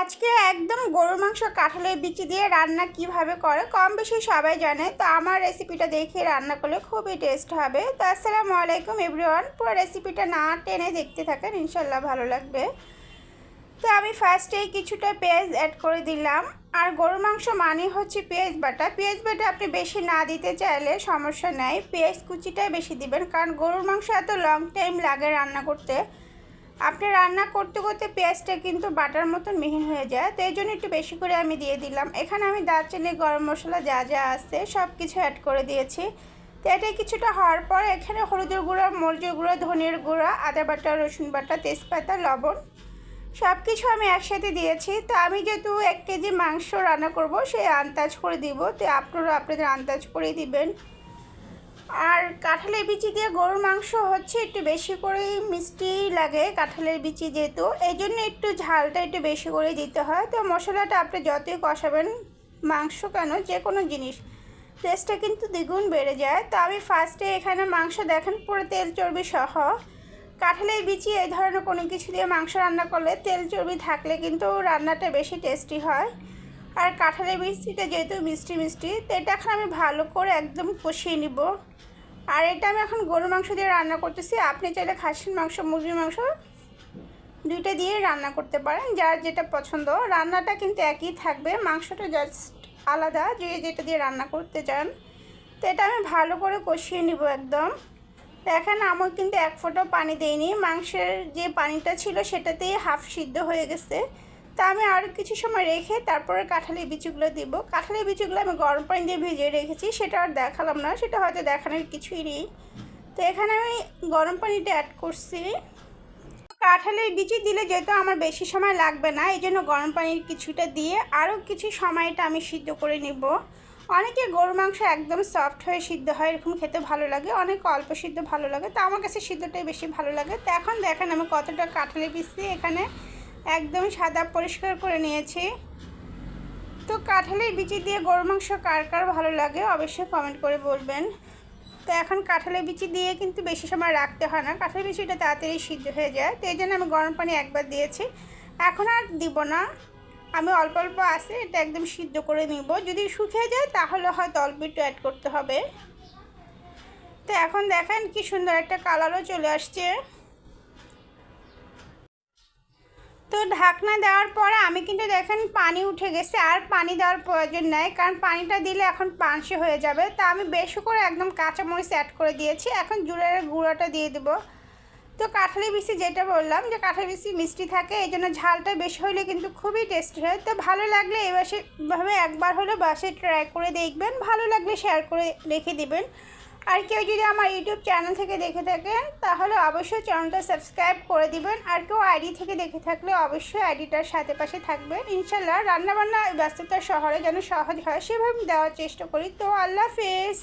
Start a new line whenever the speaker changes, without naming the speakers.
আজকে একদম গরু মাংস কাঁঠালের বিচি দিয়ে রান্না কীভাবে করে, কম বেশি সবাই জানে। তো আমার রেসিপিটা দেখে রান্না করলে খুবই টেস্ট হবে। তো আসসালামু আলাইকুম এভরিওয়ান পুরো রেসিপিটা না টেনে দেখতে থাকেন, ইনশাল্লাহ ভালো লাগবে। তো আমি ফার্স্টেই কিছুটা পেঁয়াজ অ্যাড করে দিলাম। আর গরু মাংস মানে হচ্ছে পেঁয়াজ বাটা। পেঁয়াজ বাটা আপনি বেশি না দিতে চাইলে সমস্যা নেই। পেঁয়াজ কুচিটাই বেশি দিবেন। কারণ গরুর মাংস এত লং টাইম লাগে রান্না করতে। আপনি রান্না করতে করতে পেঁয়াজটা কিন্তু বাটার মতন মিহি হয়ে যায়, তো এই জন্য একটু বেশি করে আমি দিয়ে দিলাম। এখানে আমি দারচিনি, গরম মশলা যা যা আছে সব কিছু অ্যাড করে দিয়েছি। তো এটা কিছুটা হওয়ার পর এখানে হলুদের গুঁড়া, মরিচের গুঁড়া, ধনিয়ার গুঁড়া, আদা বাটা, রসুন বাটা, তেজপাতা, লবণ সব কিছু আমি একসাথে দিয়েছি। তো আমি যেহেতু এক কেজি মাংস রান্না করব, সেই আন্দাজ করে দিব। তো আপনারা আপনাদের আন্দাজ করেই দিবেন। আর কাঁঠালের বিচি দিয়ে গরুর মাংস হচ্ছে একটু বেশি করে মিষ্টি লাগে কাঁঠালের বিচি যেহেতু, এই জন্য একটু ঝালটা একটু বেশি করে দিতে হয়। তো মশলাটা আপনি যতই কষাবেন মাংস কেন, যে কোনো জিনিস টেস্টটা কিন্তু দ্বিগুণ বেড়ে যায়। তো আমি ফার্স্টে এখানে মাংস দেখেন, পুরো তেল চর্বি সহ। কাঁঠালের বিচি এই ধরনের কোনো কিছু দিয়ে মাংস রান্না করলে তেল চর্বি থাকলে কিন্তু রান্নাটা বেশি টেস্টি হয়। আর কাঁঠালের মিষ্টিটা যেহেতু মিষ্টি মিষ্টি, তো এটা এখন আমি ভালো করে একদম কষিয়ে নিব। আর এটা আমি এখন গরুর মাংস দিয়ে রান্না করতেছি। আপনি চাইলে খাসির মাংস, মুরগির মাংস দুইটা দিয়ে রান্না করতে পারেন, যার যেটা পছন্দ। রান্নাটা কিন্তু একই থাকবে, মাংসটা জাস্ট আলাদা, যে যেটা দিয়ে রান্না করতে চান। তো এটা আমি ভালো করে কষিয়ে নিব একদম। দেখেন আমার কিন্তু এক ফোঁটাও পানি দেয়নি। মাংসের যে পানিটা ছিল, সেটাতেই হাফ সিদ্ধ হয়ে গেছে। তা আমি আরও কিছু সময় রেখে তারপরে কাঁঠালি বিচুগুলো দিব। কাঁঠালি বিচুগুলো আমি গরম পানি দিয়ে ভিজিয়ে রেখেছি, সেটা আর দেখালাম না, সেটা হয়তো দেখানোর কিছুই নেই। তো এখানে আমি গরম পানিটা অ্যাড করছি। কাঁঠালের বিচি দিলে যেহেতু আমার বেশি সময় লাগবে না, এই জন্য গরম পানির কিছুটা দিয়ে আরও কিছু সময়টা আমি সিদ্ধ করে নিব। অনেকে গরু মাংস একদম সফট হয়ে সিদ্ধ হয়, এরকম খেতে ভালো লাগে, অনেক অল্প সিদ্ধ ভালো লাগে, তো আমার কাছে সিদ্ধটাই বেশি ভালো লাগে। তো এখন দেখেন আমি কতটা কাঁঠালের পিসি এখানে একদম সাদা পরিষ্কার করে নিয়েছি। তো কাঁঠালের বিচি দিয়ে গরু মাংস কার কার ভালো লাগে অবশ্যই কমেন্ট করে বলবেন। তো এখন কাঁঠালের বিচি দিয়ে কিন্তু বেশি সময় রাখতে হয় না। কাঁঠালের বিচিটা তাড়াতাড়ি সিদ্ধ হয়ে যায়। তো এই জন্য আমি গরম পানি একবার দিয়েছি। এখন আর দিব না। আমি অল্প অল্প আছে, এটা একদম সিদ্ধ করে নিব। যদি শুকিয়ে যায় তাহলে হয়তো অল্প একটু অ্যাড করতে হবে। তো এখন দেখেন কি সুন্দর একটা কালারও চলে আসছে। তো ঢাকনা দেওয়ার পরে আমি কিন্তু দেখেন পানি উঠে গেছে, আর পানি দেওয়ার প্রয়োজন নেই, কারণ পানিটা দিলে এখন পানসে হয়ে যাবে। তা আমি বেশি করে একদম কাঁচামরিচ অ্যাড করে দিয়েছি, এখন জুড়ের গুঁড়োটা দিয়ে দেবো। তো কাঁঠালি বিচি যেটা বললাম, যে কাঁঠালি বিচি মিষ্টি থাকে, এই জন্য ঝালটা বেশি হলে কিন্তু খুবই টেস্টি হয়। তো ভালো লাগলে এবার সেভাবে একবার হলে বাসে ট্রাই করে দেখবেন, ভালো লাগলে শেয়ার করে রেখে দেবেন। আর কেউ যদি আমার ইউটিউব চ্যানেল থেকে দেখে থাকেন, তাহলে অবশ্যই চ্যানেলটা সাবস্ক্রাইব করে দিবেন। আর কেউ আইডি থেকে দেখে থাকলে অবশ্যই আইডিটার সাথে পাশে থাকবেন। ইনশাল্লাহ রান্নাবান্না ব্যস্ততার শহরে যেন সহজ হয়, সেভাবে দেওয়ার চেষ্টা করি। তো আল্লাহ হাফেজ।